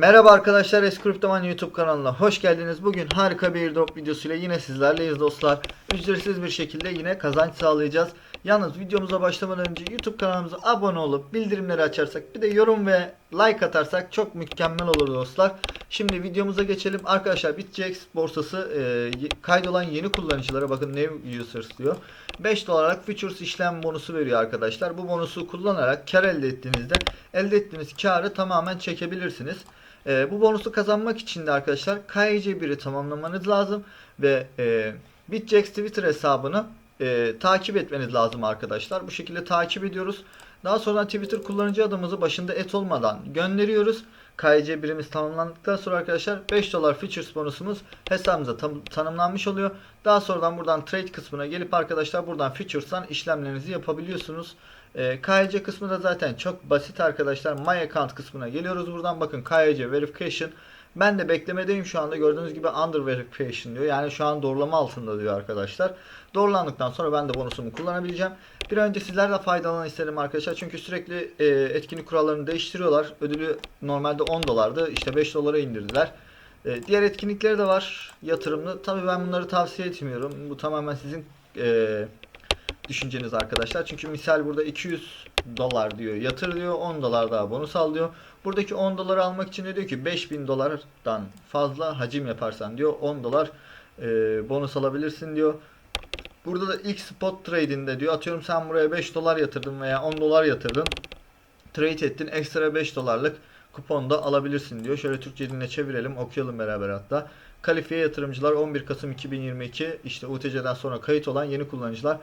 Merhaba arkadaşlar Eskriptoman YouTube kanalına hoş geldiniz. Bugün harika bir airdrop videosuyla yine sizlerleyiz dostlar. Ücretsiz bir şekilde yine kazanç sağlayacağız. Yalnız videomuza başlamadan önce YouTube kanalımıza abone olup bildirimleri açarsak bir de yorum ve like atarsak çok mükemmel olur dostlar. Şimdi videomuza geçelim. Arkadaşlar BitGex borsası e, kaydolan yeni kullanıcılara bakın new users diyor. 5 dolarlık futures işlem bonusu veriyor arkadaşlar. Bu bonusu kullanarak kar elde ettiğinizde elde ettiğiniz karı tamamen çekebilirsiniz. Ee, bu bonusu kazanmak için de arkadaşlar KYC1'i tamamlamanız lazım ve e, BitGex Twitter hesabını e, takip etmeniz lazım arkadaşlar. Bu şekilde takip ediyoruz. Daha sonra Twitter kullanıcı adımızı başında et olmadan gönderiyoruz. KYC birimiz tamamlandıktan sonra arkadaşlar 5 dolar futures bonusumuz hesabımıza tam- tanımlanmış oluyor. Daha sonradan buradan trade kısmına gelip arkadaşlar buradan futures'tan işlemlerinizi yapabiliyorsunuz. E, KYC kısmı da zaten çok basit arkadaşlar. My account kısmına geliyoruz. Buradan bakın KYC verification. Ben de beklemedeyim şu anda. Gördüğünüz gibi under verification diyor. Yani şu an doğrulama altında diyor arkadaşlar. Doğrulandıktan sonra ben de bonusumu kullanabileceğim. Bir önce sizler de faydalanın isterim arkadaşlar. Çünkü sürekli e, etkinlik kurallarını değiştiriyorlar. Ödülü normalde 10 dolardı. İşte 5 dolara indirdiler. E, diğer etkinlikleri de var yatırımlı. Tabii ben bunları tavsiye etmiyorum. Bu tamamen sizin e, düşünceniz arkadaşlar. Çünkü misal burada 200 dolar diyor yatır diyor 10 dolar daha bonus al diyor. Buradaki 10 doları almak için de diyor ki 5000 dolardan fazla hacim yaparsan diyor 10 dolar e, bonus alabilirsin diyor. Burada da ilk spot trade'inde diyor atıyorum sen buraya 5 dolar yatırdın veya 10 dolar yatırdın. Trade ettin ekstra 5 dolarlık kupon da alabilirsin diyor. Şöyle Türkçe diline çevirelim okuyalım beraber hatta. Kalifiye yatırımcılar 11 Kasım 2022 işte UTC'den sonra kayıt olan yeni kullanıcılar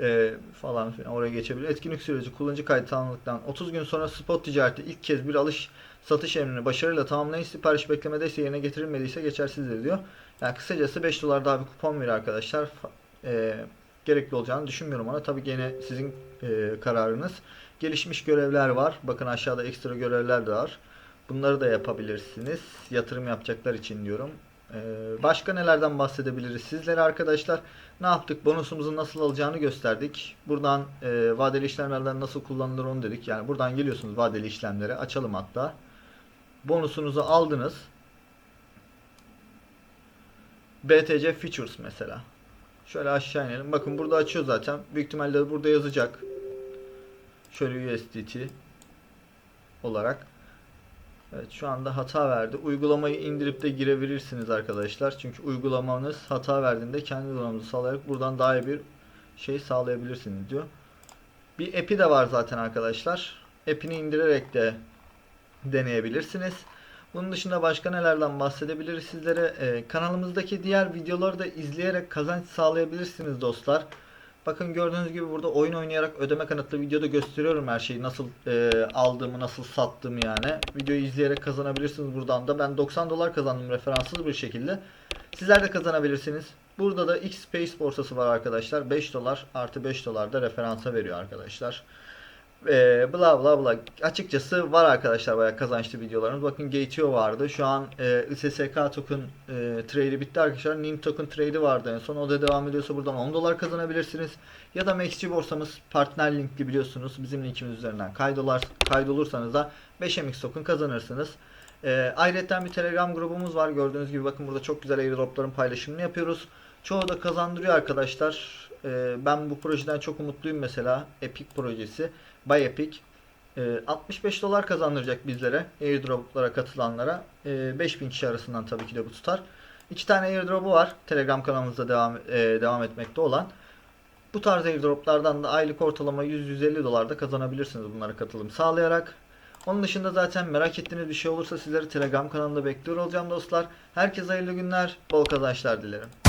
e, falan filan oraya geçebilir. Etkinlik süreci kullanıcı kaydı tamamladıktan 30 gün sonra spot ticareti ilk kez bir alış satış emrini başarıyla tamamlayın. Sipariş beklemedeyse yerine getirilmediyse geçersizdir diyor. Yani kısacası 5 dolar daha bir kupon veriyor arkadaşlar. E, gerekli olacağını düşünmüyorum ona. Tabii gene sizin e, kararınız. Gelişmiş görevler var. Bakın aşağıda ekstra görevler de var. Bunları da yapabilirsiniz. Yatırım yapacaklar için diyorum. Ee, başka nelerden bahsedebiliriz sizlere arkadaşlar? Ne yaptık? Bonusumuzu nasıl alacağını gösterdik. Buradan e, vadeli işlemlerden nasıl kullanılır onu dedik. Yani buradan geliyorsunuz vadeli işlemlere. Açalım hatta. Bonusunuzu aldınız. BTC Futures mesela. Şöyle aşağı inelim. Bakın burada açıyor zaten. Büyük ihtimalle burada yazacak. Şöyle USDT olarak. Evet şu anda hata verdi. Uygulamayı indirip de girebilirsiniz arkadaşlar. Çünkü uygulamanız hata verdiğinde kendi uygulamanızı sağlayarak buradan daha iyi bir şey sağlayabilirsiniz diyor. Bir app'i de var zaten arkadaşlar. App'ini indirerek de deneyebilirsiniz. Bunun dışında başka nelerden bahsedebiliriz sizlere? Ee, kanalımızdaki diğer videoları da izleyerek kazanç sağlayabilirsiniz dostlar. Bakın gördüğünüz gibi burada oyun oynayarak ödeme kanıtlı videoda gösteriyorum her şeyi. Nasıl e, aldığımı, nasıl sattığımı yani. Videoyu izleyerek kazanabilirsiniz buradan da. Ben 90 dolar kazandım referanssız bir şekilde. Sizler de kazanabilirsiniz. Burada da X-Space borsası var arkadaşlar. 5 dolar artı 5 dolar da referansa veriyor arkadaşlar. Ee, bla bla bla. Açıkçası var arkadaşlar bayağı kazançlı videolarımız. Bakın Gateo vardı. Şu an e, ISSK token e, trade'i bitti arkadaşlar. NIM token trade'i vardı en son. O da devam ediyorsa buradan 10 dolar kazanabilirsiniz. Ya da MaxG borsamız partner linkli biliyorsunuz. Bizim linkimiz üzerinden kaydolar, kaydolursanız da 5MX token kazanırsınız. E, ayrıca bir Telegram grubumuz var. Gördüğünüz gibi bakın burada çok güzel airdropların paylaşımını yapıyoruz. Çoğu da kazandırıyor arkadaşlar. E, ben bu projeden çok umutluyum mesela. Epic projesi. Bay Epic. E, 65 dolar kazandıracak bizlere. Airdroplara katılanlara. E, 5000 kişi arasından tabii ki de bu tutar. İki tane airdrop'u var. Telegram kanalımızda devam e, devam etmekte olan. Bu tarz airdroplardan da aylık ortalama 100-150 dolar da kazanabilirsiniz bunlara katılım sağlayarak. Onun dışında zaten merak ettiğiniz bir şey olursa sizleri Telegram kanalında bekliyor olacağım dostlar. Herkese hayırlı günler, bol kazançlar dilerim.